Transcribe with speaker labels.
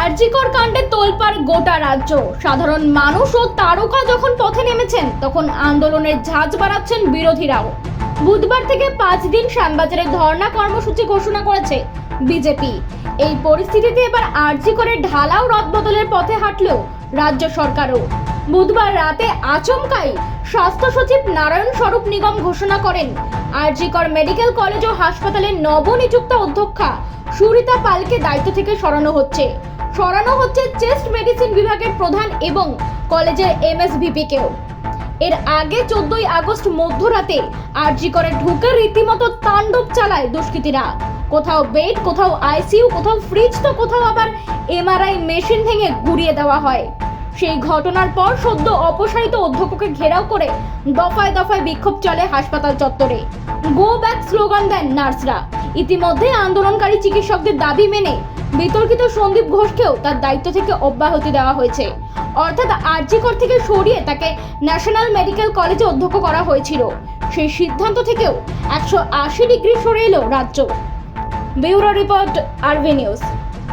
Speaker 1: আরজিকর কাণ্ডে তোলপাড় গোটা রাজ্য। সাধারণ মানুষ ও তারকা যখন পথে নেমেছেন, তখন আন্দোলনের ঝাঁজ বাড়াচ্ছেন বিরোধীরাও। বুধবার থেকে পাঁচ দিন শ্যামবাজারে ধর্ণা কর্মসূচি ঘোষণা করেছে বিজেপি। এই পরিস্থিতিতে এবার আরজিকরের ঢালাও রদবদলের পথে হাঁটলেও রাজ্য সরকারও। বুধবার রাতে আচমকাই স্বাস্থ্য সচিব নারায়ণ স্বরূপ নিগম ঘোষণা করেন। আরজিকর মেডিকেল কলেজ ও হাসপাতালের নবনিযুক্ত অধ্যক্ষা সুরিতা পালকে দায়িত্ব থেকে সরানো হচ্ছে। সরানো হচ্ছে চেস্ট মেডিসিন বিভাগের প্রধান এবং কলেজের এমএসভিপিকেও। এর আগে চোদ্দই আগস্ট মধ্যরাতে আরজি করে ঢুকে রীতিমতো তাণ্ডব চালায় দুষ্কৃতীরা। কোথাও বেড, কোথাও আইসিইউ, কোথাও ফ্রিজ, তো কোথাও আবার এমআরআই মেশিন ভেঙে গুড়িয়ে দেওয়া হয়। সেই ঘটনার পর সদ্য অপসারিত অধ্যক্ষকে ঘেরাও করে দফায় দফায় বিক্ষোভ চলে হাসপাতাল চত্বরে। গো ব্যাক স্লোগান দেন নার্সরা। ইতিমধ্যে আন্দোলনকারী চিকিৎসকদের দাবি মেনে বিতর্কিত সন্দীপ ঘোষকেও তার দায়িত্ব থেকে অব্যাহতি দেওয়া হয়েছে। অর্থাৎ আরজিকর থেকে সরিয়ে তাকে ন্যাশনাল মেডিকেল কলেজে অধ্যক্ষ করা হয়েছিল। সেই সিদ্ধান্ত থেকেও একশো আশি ডিগ্রি সরে এলো রাজ্য। Bureau report RB news.